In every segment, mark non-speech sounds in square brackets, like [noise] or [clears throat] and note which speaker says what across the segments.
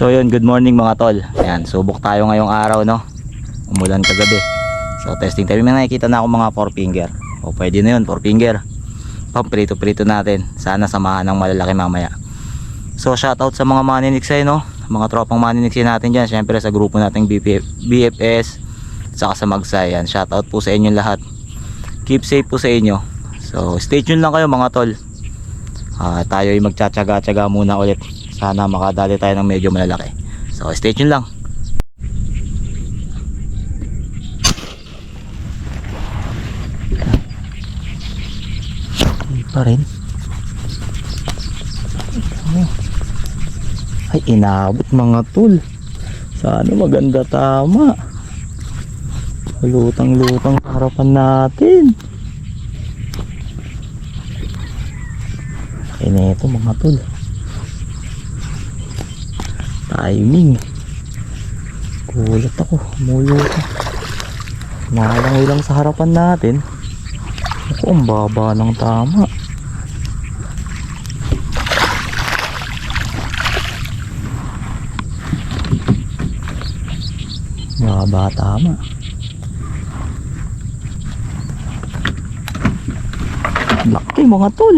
Speaker 1: So yun, good morning mga tol. Ayan, subok tayo ngayong araw no. Umulan kagabi. So testing tayo. May nakikita na ako mga 4 finger. O pwede na yun, 4 finger. Pamprito-prito natin. Sana samahan ng malalaki mamaya. So shoutout sa mga maniniksay no. Mga tropang maniniksay natin dyan. Siyempre sa grupo nating BPF, BFS. Saka sa Magsay. Yan. Shoutout po sa inyo lahat. Keep safe po sa inyo. So stay tuned lang kayo mga tol. Ah, tayo ay magtsatsaga-tsaga muna ulit. Sana makadali tayo ng medyo malalaki. So stay tuned lang. Hindi pa rin. Ay, inabot mga tol. Sana maganda tama. Lutang-lutang sa harapan natin. Na ito mga tol. Timing. Gulat ako. Mulo ka. Nalangoy lang sa harapan natin. Ako, ang baba ng tama. Baba tama. Laki mga tol.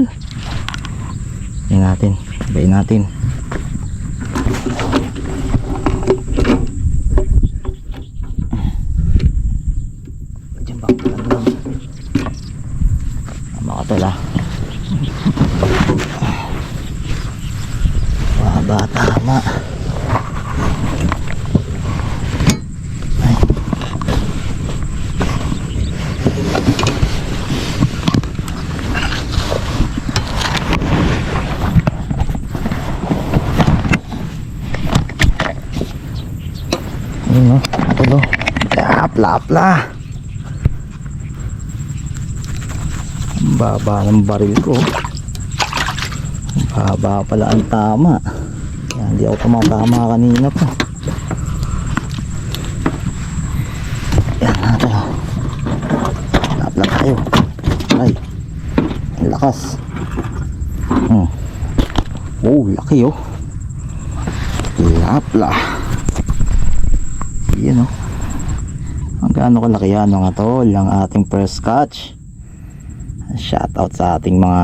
Speaker 1: Tingnan natin. Bayin natin. Diyan ba? Tama ka tol ah. Baba tama. Ay. Ayun no, ako do. Apla, apla. Ang baba ng baril ko. Baba pala ang tama. Kaya hindi ako tumatama kanina pa. Yan natin. Apla tayo. Ay. Lakas. Hmm. Oh, laki oh. Lapla. Yan o. Gaano kalaki yan mga tol. Ang ating first catch. Shout out sa ating mga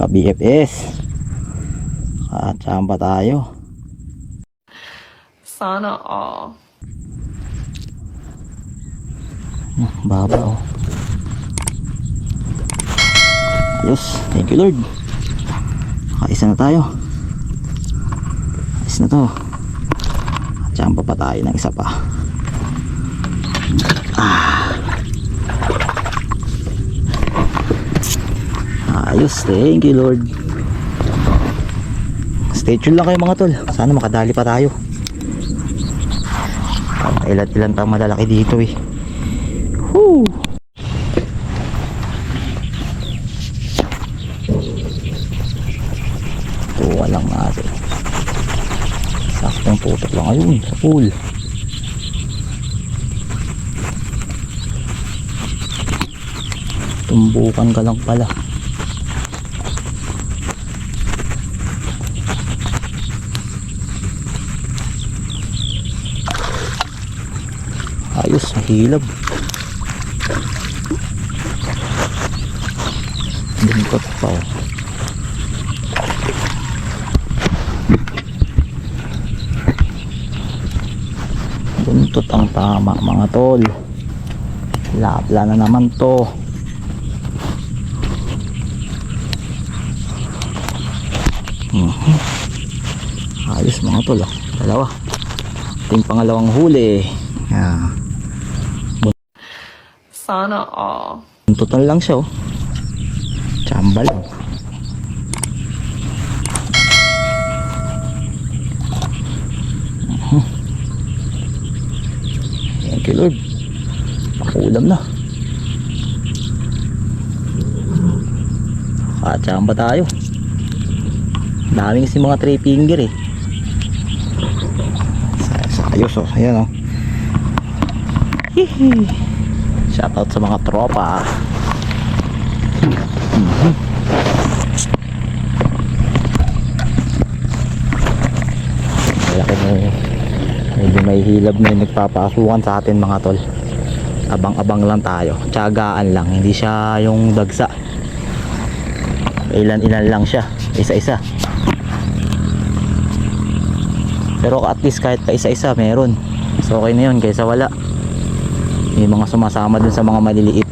Speaker 1: ka-BFS. Katsamba tayo.
Speaker 2: Sana all.
Speaker 1: Hmm, Baba o. Ayos. Thank you Lord. Kaisa na tayo. Ayos na to. Katsamba pa tayo ng isa pa. Ayos, thank you Lord. Stay tuned lang kayo mga tol. Sana makadali pa tayo. Ilan ilan pa malalaki dito eh. Woo! Tuwa lang natin. Saktong tutok lang ayun sa pool. Tumbukan ka lang pala. Mahilab. Lingkot pa oh. Buntot ang tama mga tol. Lapla na naman to. Mhm. Ayos mga tol ah. Dalawa. Ating pangalawang huli. Yeah.
Speaker 2: Sana all.
Speaker 1: Na lang siya oh. Tsamba lang. Thank you Lord. Pakulam na. Katsamba tayo. Daming si mga three finger eh. Sa- sa- Ayos oh. Ayan oh. Hihi. Shoutout sa mga tropa. Malaki eh, medyo may hilab na yung nagpapasukan sa atin mga tol. Abang-abang lang tayo. Tiyagaan lang. Hindi siya yung dagsa. Ilan-ilan lang siya. Isa-isa. Pero at least kahit pa isa-isa meron. So okay na yun kaysa wala may mga sumasama dun sa mga maliliit.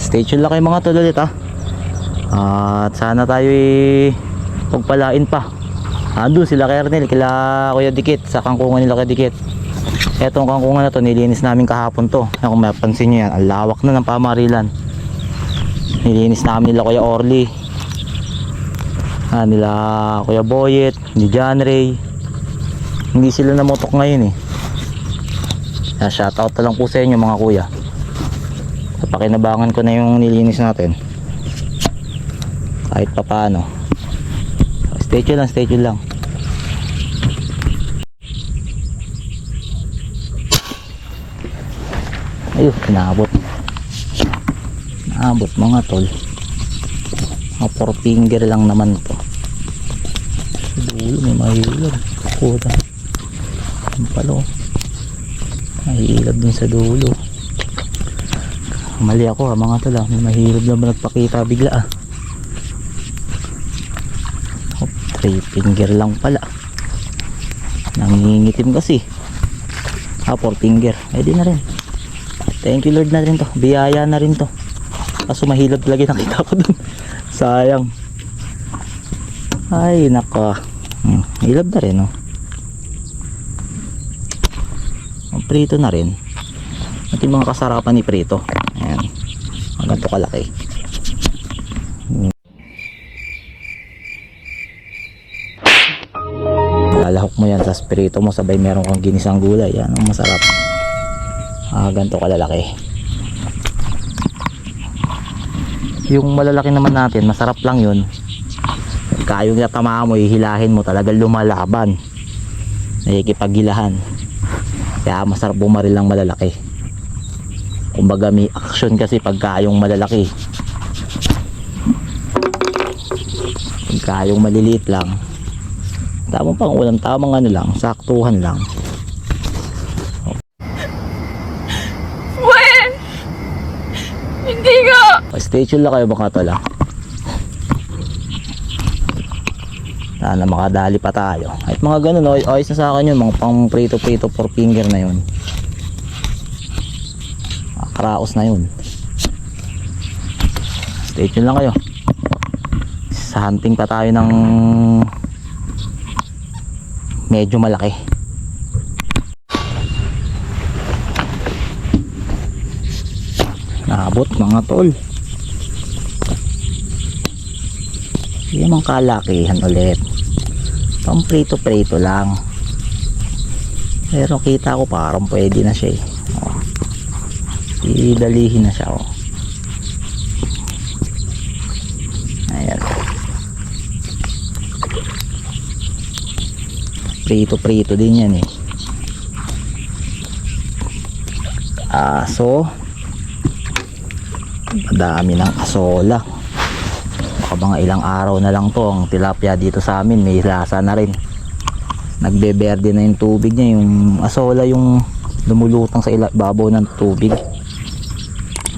Speaker 1: Stay tuned lang kayo mga tol ulit ha at sana tayo pagpalain pa. Andun sila Kernel kila Kuya Dikit sa kangkungan nila Kuya Dikit. Etong kangkungan na to nilinis namin kahapon to. Kung mapansin nyo yan ang lawak na ng pamarilan. Nilinis namin nila Kuya Orly. Ah, nila Kuya Boyet ni John Ray. Hindi sila namotok ngayon eh kaya shoutout na lang po sa inyo mga kuya. Sa pakinabangan ko na yung nilinis natin. Kahit pa paano stay tuned lang stay tuned lang. Ayun inaabot. Inaabot mga tol. Mga four finger lang naman to. Dulo may mahilab kuda. Ang palo mahilab din sa dulo. Mali ako ha mga tol ah. may mahilab naman nagpakita bigla ah oh, three finger lang pala. Nangingitim kasi. Ah four finger. Di na rin. Thank you lord na rin to. Biyaya na rin to. Kaso mahilab talaga nakita ko dun. [laughs] Sayang. Ay nako. Hmm, hilab na rin oh ang prito na rin. At yung mga kasarapan ni prito. Ayan. Ang ganito kalaki. Lalahok mo yan sa prito mo sabay meron kang ginisang gulay. Yan ang masarap. Ah ganito kalalaki. Yung malalaki naman natin masarap lang yun. Kayong natama mo ihilahin mo talaga lumalaban. Nakikipagilahan kaya masarap bumaril lang malalaki kumbaga may action kasi pagka yung malalaki pagka yung maliliit lang tamang pang ulam tamang ano lang saktuhan lang
Speaker 2: When? Hindi nga!
Speaker 1: stay tuned lang kayo mga tol ah. Sana makadali pa tayo. At mga ganun ay ayos na sa akin yun. Mga pang prito prito four finger na yun. Mga karaos na yun. Stay tuned lang kayo. Sa hunting pa tayo ng medyo malaki. Naabot mga tol. Yung mga kalakihan ulit pang prito prito lang. Pero kita ko parang pwede na siya eh. Oh. idalihin na siya oh. ayan. Prito prito din yan eh. Aso. Madami ng asola mga ilang araw na lang to ang tilapia dito sa amin may lasa na rin. Nagbeberde na yung tubig niya yung asola yung lumulutang sa babaw ng tubig.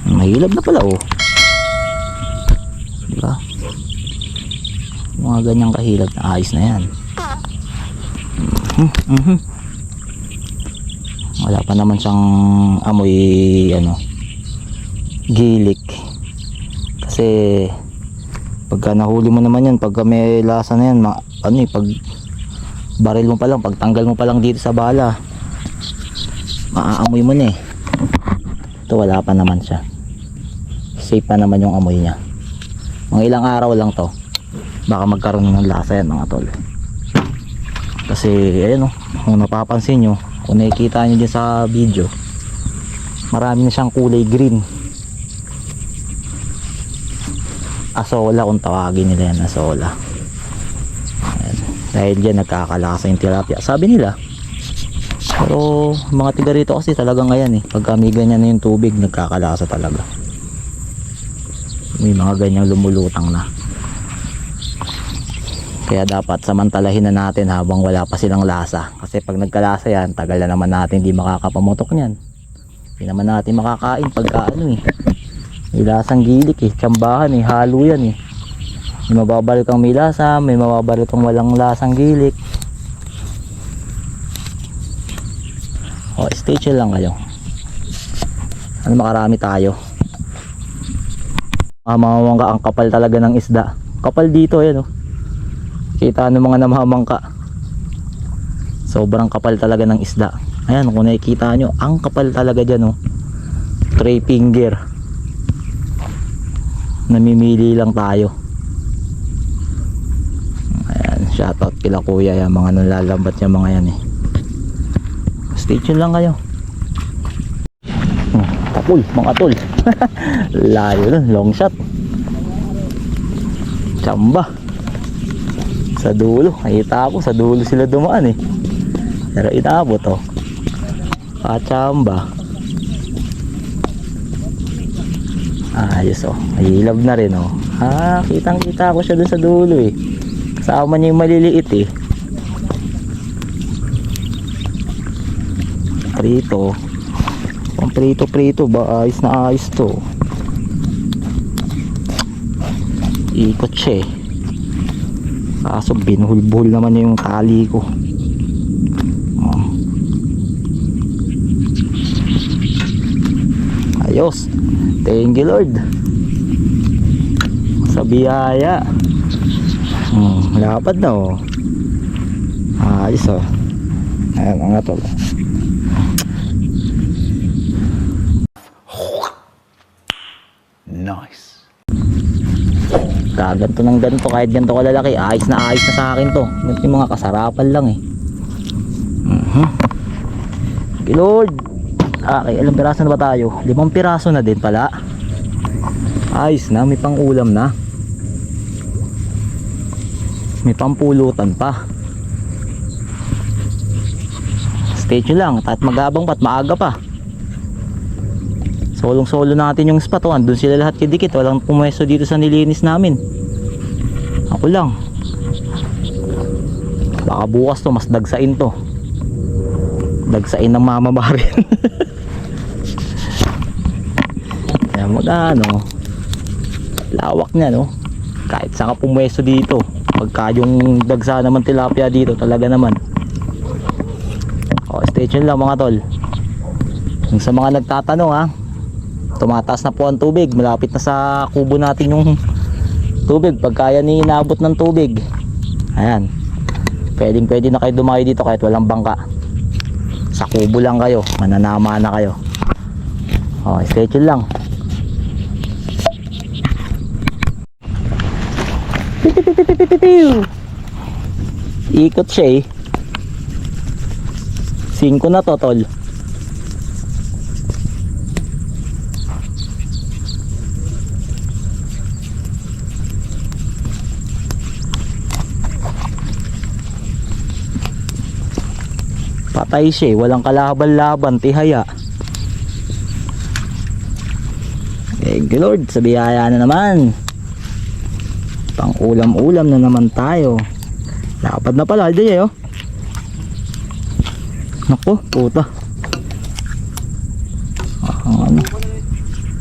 Speaker 1: Mahilab na pala oh. Diba mga ganyang kahilab na ayos na yan. Mhm, mhm. wala pa naman siyang amoy ano gilik. Kasi pagka nahuli mo naman yan pagka may lasa na yan ma, ano eh pag baril mo pa lang pag tanggal mo pa lang dito sa bala maaamoy mo na eh. Ito wala pa naman siya. Safe pa naman yung amoy niya. Mga ilang araw lang to. Baka magkaroon ng lasa yan mga tol. Kasi ayun oh kung napapansin nyo kung nakikita nyo din sa video marami na siyang kulay green asola kung tawagin nila yan asola Ayan. dahil dyan nagkakalasa yung tilapia sabi nila pero mga tiga rito kasi talagang ngayon eh pag may ganyan na yung tubig nagkakalasa talaga may mga ganyang lumulutang na Kaya dapat samantalahin na natin habang wala pa silang lasa. Kasi pag nagkalasa yan, tagal na naman natin hindi makakapamotok niyan. Hindi naman natin makakain pagka ano eh. May lasang gilik eh, tsambahan eh, halo yan eh. May mababaril kang may may mababaril kang walang lasang gilik. O, stay chill lang kayo. Ano makarami tayo. Ah, mga ang kapal talaga ng isda. Kapal dito, yan oh. Kita ng mga namamangka. Sobrang kapal talaga ng isda. Ayan, kung nakikita nyo, ang kapal talaga dyan oh. Three finger. Namimili lang tayo. Ayan, shoutout kila kuya yan, mga nalalambat niya mga yan eh. Stay tuned lang kayo. Hmm, tapol, mga tol. [laughs] Layo nun, long shot. Chamba. Sa dulo, nakita sa dulo sila dumaan eh. Pero inabot oh. Kachamba. Ayos oh. Mahilab na rin oh. Ha, kitang kita ko siya dun sa dulo eh. Kasama niya yung maliliit eh. Prito. Pang prito prito ba? Ayos na ayos to. Ikot siya eh. Kaso binuhul-buhul naman yung tali ko. Ayos. Thank you Lord. Sa biyaya. Hmm, lapad na oh. Ayos oh. Ayan mga tol.
Speaker 3: Nice.
Speaker 1: Kaganto ng ganito kahit ganito kalalaki. Ayos na ayos na sa akin to. Yung mga kasarapan lang eh. Mhm. Thank you, Lord. Okay, ilang piraso na ba tayo? Limang piraso na din pala. Ayos na, may pang ulam na. May pampulutan pa. Stay tuned lang, at magabang pa at maaga pa. Solong solo natin yung spot, oh. andun sila lahat kidikit, walang pumwesto dito sa nilinis namin. Ako lang. Baka bukas to, mas dagsain to. Dagsain ng mama Barin. Kaya magano, lawak niya no. Kahit saan ka dito. Pagka yung dagsa naman tilapia dito, talaga naman. O, stay tuned lang mga tol. Yung sa mga nagtatanong ha, tumataas na po ang tubig malapit na sa kubo natin yung tubig pag kaya ni inaabot ng tubig ayan pwedeng pwede na kayo dumayo dito kahit walang bangka sa kubo lang kayo. Mananama na kayo. Oh, stay tuned lang. Ikot siya eh. 5 na to tol Patay siya eh. Walang kalaban-laban. Tihaya. Thank you Lord. Sa biyaya na naman. Pang ulam-ulam na naman tayo. Lapad na pala. Hindi eh oh. Naku, puta. Ah, ano.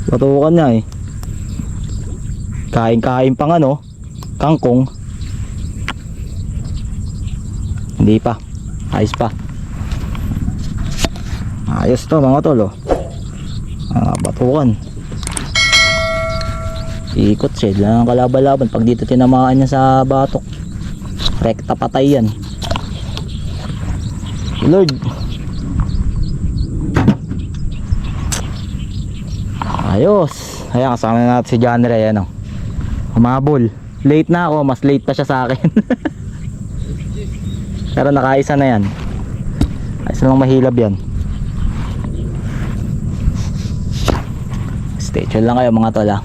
Speaker 1: Patukan niya eh. Kain-kain pang ano. Kangkong. Hindi pa. Ayos pa. Ayos to mga tol oh. Ah, batukan. Ikot siya. Lang ang kalaban-laban. Pag dito tinamaan niya sa batok. Rekta patay yan. Lord. Ayos. Ayan kasama na natin si Johnny Ray. Ano. Humabol. Late na ako. Mas late pa siya sa akin. [laughs] Pero nakaisa na yan. Ayos namang mahilab yan. Stay tuned lang kayo mga tol ha.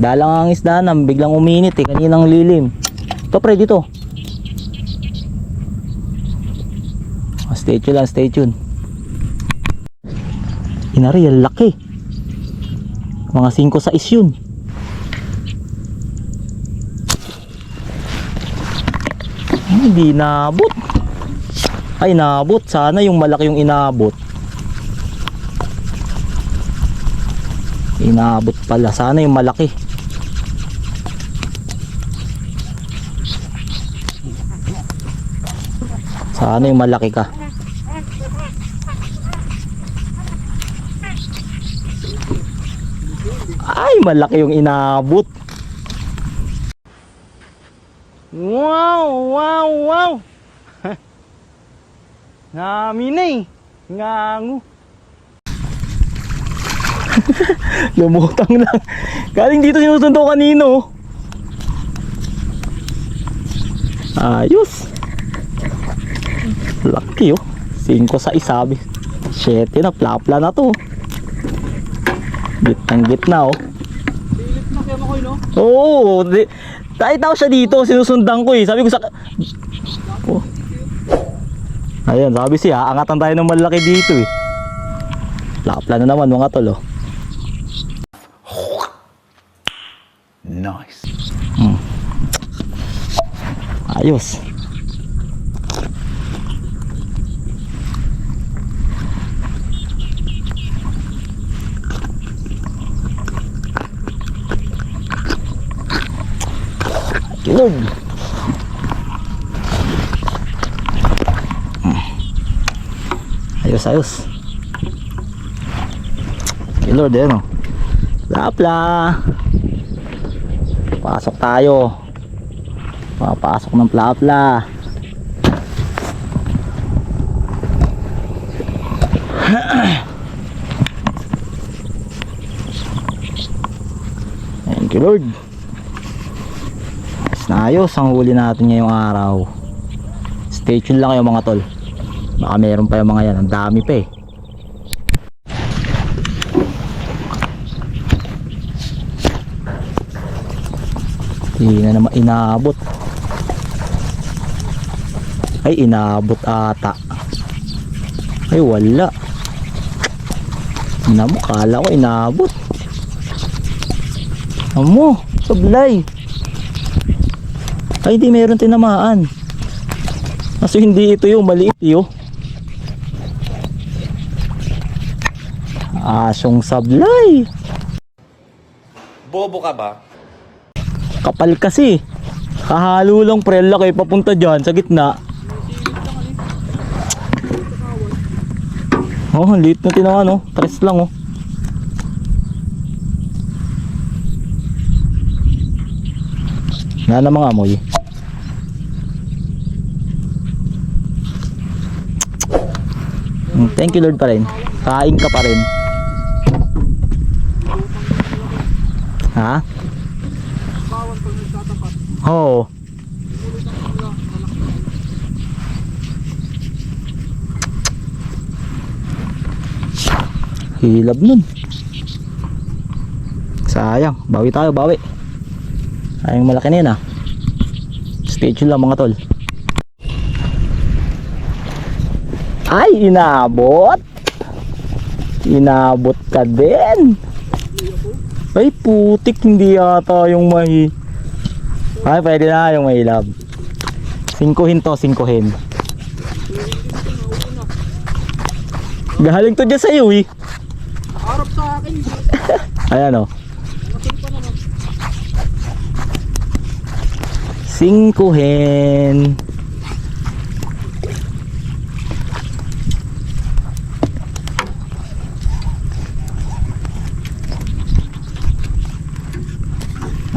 Speaker 1: Dalang ang isda na biglang uminit eh. Kaninang lilim. Ito pre dito. Ah, Stay tuned lang, stay tuned. Inari, ang laki. Mga 5 sa is yun. hindi nabot. Ay, nabot. Sana yung malaki yung inabot. Inabot pala. Sana yung malaki. Sana yung malaki ka. Ay, malaki yung inabot.
Speaker 3: Wow, wow, wow. [laughs] Nami na eh. Ngangu.
Speaker 1: Lumutang lang. Galing dito sinusundo kanino. Ayos. Laki oh. 5 sa isabi. 7 na. Plapla na to. Gitnang gitna oh.
Speaker 3: Pilit na kaya makoy no?
Speaker 1: Oo. Di, kahit ako siya dito, sinusundan ko eh. Sabi ko sa... Oh. Ayan, sabi siya, angatan tayo ng malaki dito eh. Plapla na naman mga tol oh.
Speaker 4: Nice.
Speaker 1: Ayos. Kilog. Hmm. Ayos, ayos. Kilord, eh, no? Lapla. Pasok tayo. Papasok ng plapla. [clears throat] Thank you Lord. Ayos na ayos ang huli natin ngayong araw. Stay tuned lang kayo mga tol. Baka meron pa yung mga yan. Ang dami pa eh. Hindi na naman inaabot. Ay, inaabot ata. Ay, wala. Namo, kala ko inaabot. Amo, sablay. Ay, di meron tinamaan. Kasi hindi ito yung maliit yun. Asong sablay.
Speaker 4: Bobo ka ba?
Speaker 1: Kapal kasi. Kahalo lang pre, laki papunta dyan sa gitna. Oh, ang liit na tinawa no. Tres lang oh. Wala na mga amoy. Mm, Thank you Lord pa rin. Kain ka pa rin. Ha? Oo. Hilab nun. Sayang. Bawi tayo, bawi. Sayang malaki na yun ah. Stay lang mga tol. Ay, inabot. Inabot ka din. Ay, putik. Hindi yata yung mahi. Ay, pwede na yung mahilab. Singkuhin to, singkuhin. Galing to dyan sa'yo eh.
Speaker 3: Harap sa akin. [laughs]
Speaker 1: Ayan o.
Speaker 3: Pa naman.
Speaker 1: Singkuhin.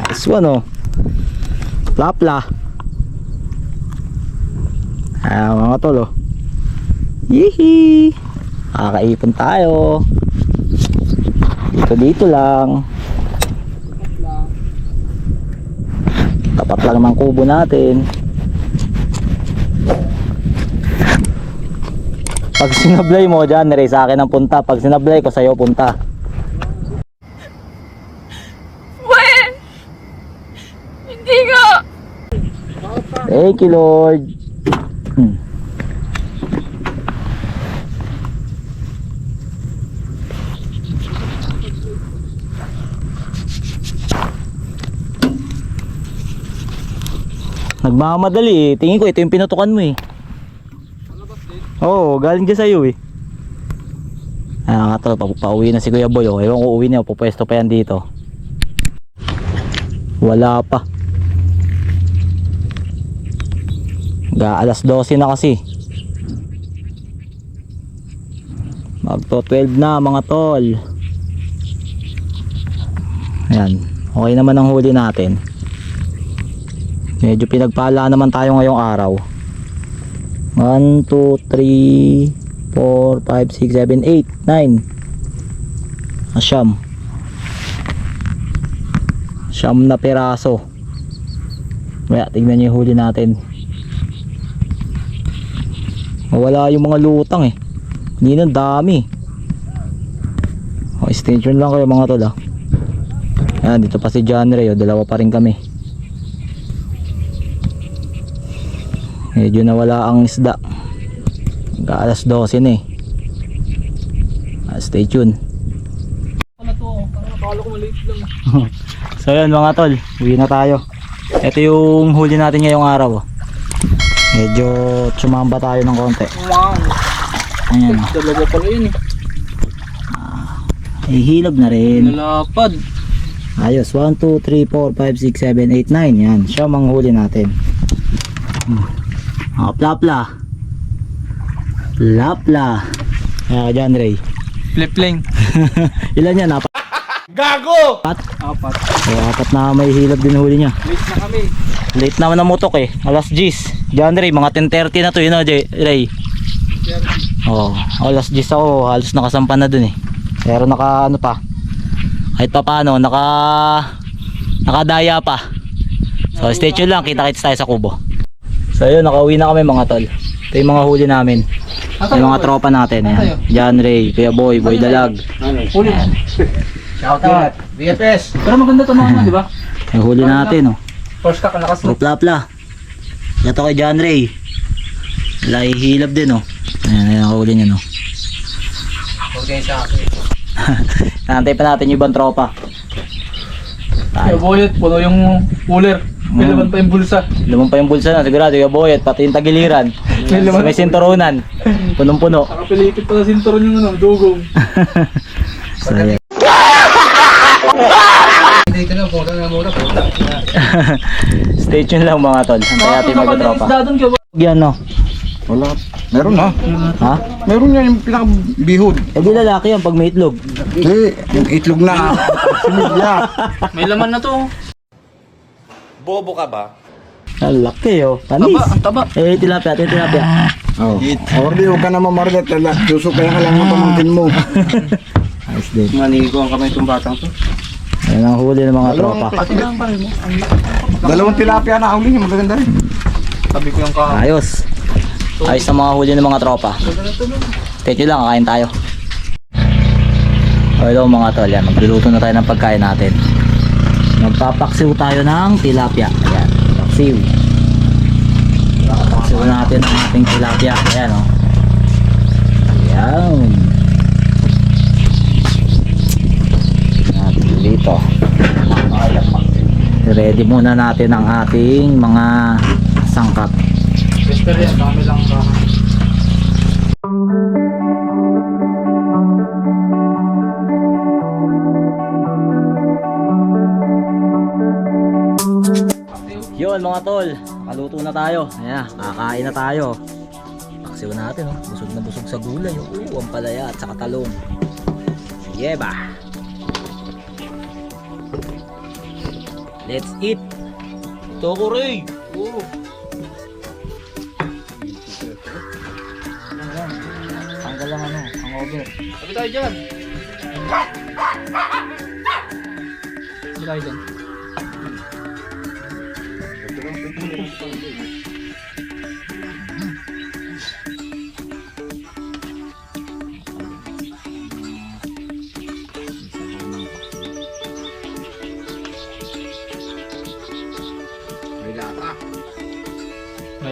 Speaker 1: Nice one oh. Plapla. Ayan mga tol oh. Yihi. Kakaipon tayo. Dito dito. Lang. Tapat lang ng kubo natin. Pag sinablay mo dyan, nire sa akin ang punta. Pag sinablay ko, sa'yo punta.
Speaker 2: When? Hindi nga.
Speaker 1: Thank you, Lord. Hmm. Nagmamadali eh. Tingin ko ito yung pinutukan mo eh. Oo, galing dyan sa'yo eh. Ah, nga tol, pa pauwi na si Kuya Boy. Oh. Ewan ko uwi niya, pupwesto pa yan dito. Wala pa. Ga alas 12 na kasi. Magto 12 na mga tol. Ayan. Okay naman ang huli natin. Medyo pinagpala naman tayo ngayong araw. 1, 2, 3, 4, 5, 6, 7, 8, 9 Asyam Siyam na piraso Kaya tignan niyo yung huli natin Wala yung mga lutang eh Hindi na dami oh, Stay lang kayo mga tol ah Ayan, dito pa si John Ray oh, Dalawa pa rin kami Medyo nawala ang isda alas 12 na eh Ah, Stay tuned. [laughs] So yun mga tol, uwi na tayo. Ito yung huli natin ngayong araw. oh. Medyo tsumamba tayo ng konti.
Speaker 3: Wow.
Speaker 1: Ayan. oh.
Speaker 3: Dalawa pala yun eh.
Speaker 1: Ay, hilog na rin.
Speaker 3: Nalapad.
Speaker 1: Ayos. 1, 2, 3, 4, 5, 6, 7, 8, 9. Yan. Siya ang mga huli natin. Mga plapla. Plapla. Kaya ka dyan, Ray.
Speaker 3: Flipling. [laughs]
Speaker 1: Ilan yan? Apat?
Speaker 3: Gago!
Speaker 1: Apat?
Speaker 3: Apat.
Speaker 1: So, apat na may hilog din huli niya.
Speaker 3: Late na kami.
Speaker 1: Late naman ang mutok eh. Alas 10. Diyan Ray, mga 10.30 na to yun o, Jay- Ray. Oo, oh, alas 10 ako, halos nakasampan na dun eh. Pero naka ano pa. Kahit pa paano, naka nakadaya pa. So stay tuned lang, kita-kits tayo sa kubo. So yun, nakauwi na kami mga tol. Ito yung mga huli namin. Yung mga tropa natin. Ayan. John Ray, Kuya Boy, Boy Dalag.
Speaker 3: Huli. Shout out. BFS. Pero maganda to mga di ba? [laughs]
Speaker 1: Yung huli natin oh.
Speaker 3: First ka kalakas
Speaker 1: Oh, plapla. Ito kay John Ray. Wala hilab din oh. Ayan, ayan ang huli niya no.
Speaker 3: Okay sa akin. [laughs]
Speaker 1: Nantay pa natin yung ibang tropa.
Speaker 3: Kaya boyet, puno yung cooler. May
Speaker 1: Mm.
Speaker 3: laman pa yung bulsa.
Speaker 1: Lumang pa yung bulsa na, sigurado yung boyet, pati yung tagiliran.
Speaker 3: May laman.
Speaker 1: may sinturunan. [laughs] Punong-puno.
Speaker 3: Nakapilipit pa sa sinturon yung ano, dugong.
Speaker 1: So, ayan.
Speaker 3: Dito na, puta na mura, puta.
Speaker 1: Stay tuned lang mga tol. Antay natin yung mga tropa.
Speaker 3: doon ka
Speaker 1: Yan no.
Speaker 4: Wala. Meron na.
Speaker 1: Ha?
Speaker 4: Meron yan yung pinakabihod.
Speaker 1: Eh di lalaki yan pag may itlog.
Speaker 4: Hindi, yung itlog na. [laughs] Sinidya.
Speaker 3: May laman na to.
Speaker 5: Bobo ka ba?
Speaker 1: Ang laki oh.
Speaker 3: Taba,
Speaker 1: Tamis.
Speaker 3: ang taba.
Speaker 1: Eh tilapia, ito tilapia.
Speaker 4: Oh. Ordi, huwag ka na mamargat. Susukaya ka lang ng pamangkin mo. [laughs]
Speaker 1: Ayos din.
Speaker 3: Manigo ang kamay itong batang to.
Speaker 1: Ayan ang huli ng mga tropa.
Speaker 4: Dalawang tilapia na uli niya. Magaganda rin.
Speaker 3: Tabi ko yung kaha.
Speaker 1: Ayos. Ayos ang mga huli ng mga tropa. Stay tuned lang, kakain tayo. Hello mga tol, yan. Magluluto na tayo ng pagkain natin. Magpapaksiw tayo ng tilapia. Ayan, paksiw. Paksiw natin ang ating tilapia. Ayan o. Ayan. Dito. Ready muna natin ang ating mga sangkap.
Speaker 3: Whisper yan, lang kaha.
Speaker 1: Yun mga tol, nakaluto na tayo. Ayan, kakain na tayo. Paksiw natin oh. Busog na busog sa gulay. Oh, ang palaya at saka talong. Yeba. Let's eat. Tokore. Oh. Tanggal lang ano, ang over.
Speaker 3: Tabi tayo dyan. Tabi tayo dyan.
Speaker 4: May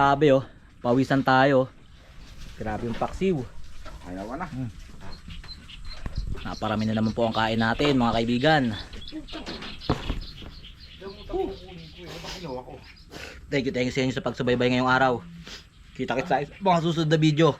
Speaker 1: Grabe oh. Pawisan tayo. Grabe yung paksiw.
Speaker 4: Ayaw na.
Speaker 1: Naparami na naman po ang kain natin mga kaibigan. Thank you, thank you sa inyo sa pagsubaybay ngayong araw. Kita kita sa mga susunod na video.